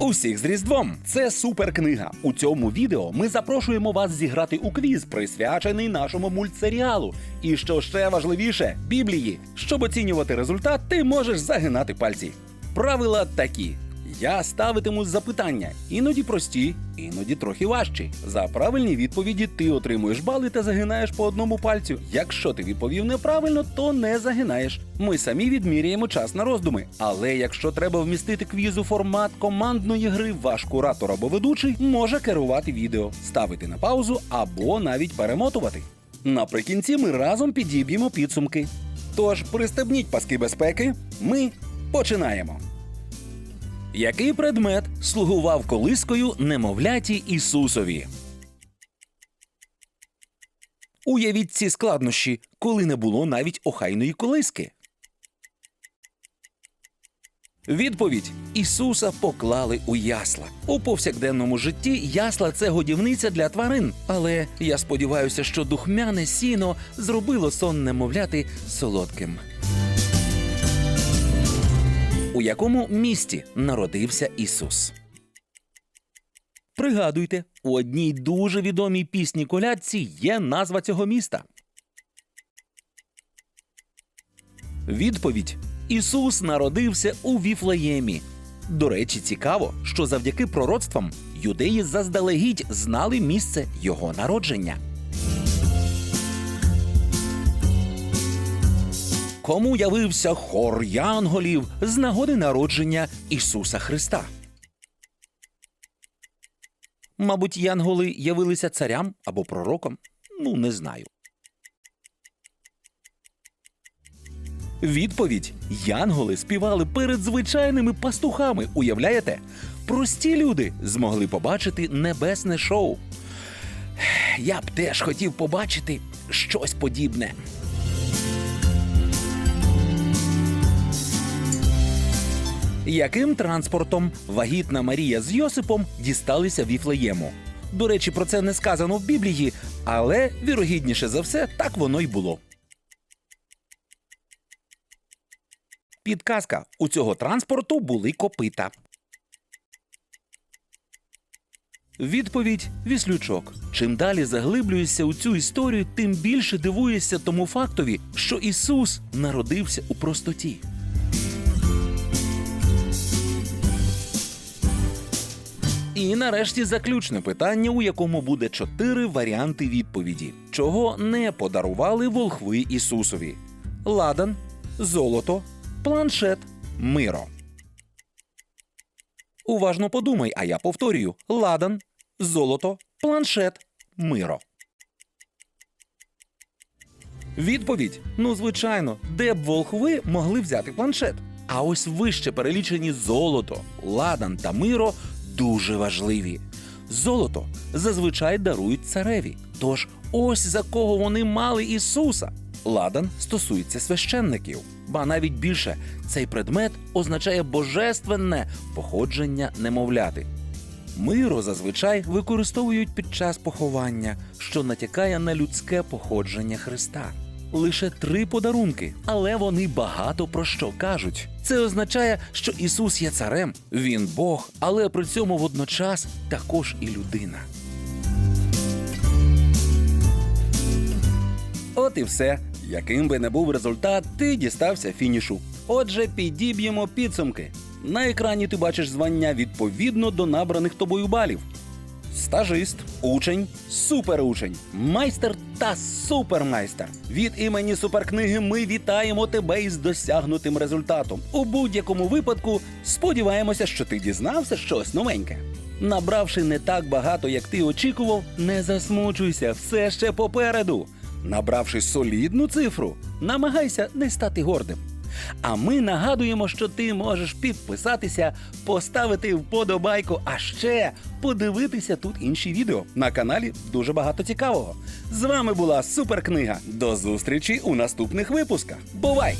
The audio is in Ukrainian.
Усіх з Різдвом! Це суперкнига. У цьому відео ми запрошуємо вас зіграти у квіз, присвячений нашому мультсеріалу. І що ще важливіше, Біблії. Щоб оцінювати результат, ти можеш загинати пальці. Правила такі: я ставитиму запитання, іноді прості, іноді трохи важчі. За правильні відповіді ти отримуєш бали та загинаєш по одному пальцю. Якщо ти відповів неправильно, то не загинаєш. Ми самі відміряємо час на роздуми. Але якщо треба вмістити квіз у формат командної гри, ваш куратор або ведучий може керувати відео, ставити на паузу або навіть перемотувати. Наприкінці ми разом підіб'ємо підсумки. Тож пристебніть паски безпеки. Ми починаємо. Який предмет слугував колискою немовляті Ісусові? Уявіть ці складнощі, коли не було навіть охайної колиски. Відповідь Ісуса поклали у ясла. У повсякденному житті ясла це годівниця для тварин. Але я сподіваюся, що духмяне сіно зробило сон немовляти солодким. У якому місті народився Ісус? Пригадуйте, у одній дуже відомій пісні колядці є назва цього міста. Відповідь Ісус народився у Віфлеємі. До речі, цікаво, що завдяки пророцтвам юдеї заздалегідь знали місце його народження. Кому явився хор янголів з нагоди народження Ісуса Христа? Мабуть, янголи явилися царям або пророком? Ну, не знаю. Відповідь: Янголи співали перед звичайними пастухами. Уявляєте? Прості люди змогли побачити небесне шоу. Я б теж хотів побачити щось подібне. Яким транспортом вагітна Марія з Йосипом дісталися Віфлеєму? До речі, про це не сказано в Біблії, але вірогідніше за все, так воно й було. Підказка: у цього транспорту були копита. Відповідь Віслючок. Чим далі заглиблюєшся у цю історію, тим більше дивуєшся тому фактові, що Ісус народився у простоті. І нарешті заключне питання, у якому буде чотири варіанти відповіді, чого не подарували волхви Ісусові: ладан, золото, планшет, миро. Уважно подумай, а я повторюю: ладан, золото, планшет, миро. Відповідь: ну, звичайно, де б волхви могли взяти планшет. А ось вище перелічені золото, ладан та миро дуже важливі. Золото зазвичай дарують цареві. Тож ось за кого вони мали Ісуса. Ладан стосується священників, ба навіть більше цей предмет означає божественне походження немовляти. Миро зазвичай використовують під час поховання, що натякає на людське походження Христа. Лише три подарунки, але вони багато про що кажуть. Це означає, що Ісус є царем, він Бог, але при цьому водночас також і людина. От і все. Яким би не був результат, ти дістався фінішу. Отже, підіб'ємо підсумки. На екрані ти бачиш звання відповідно до набраних тобою балів. Стажист, учень, суперучень, майстер та супермайстер. Від імені суперкниги ми вітаємо тебе із досягнутим результатом. У будь-якому випадку сподіваємося, що ти дізнався щось новеньке. Набравши не так багато, як ти очікував, не засмучуйся, все ще попереду. Набравши солідну цифру, намагайся не стати гордим. А ми нагадуємо, що ти можеш підписатися, поставити вподобайку, а ще подивитися тут інші відео. На каналі дуже багато цікавого. З вами була суперкнига. До зустрічі у наступних випусках. Бувай!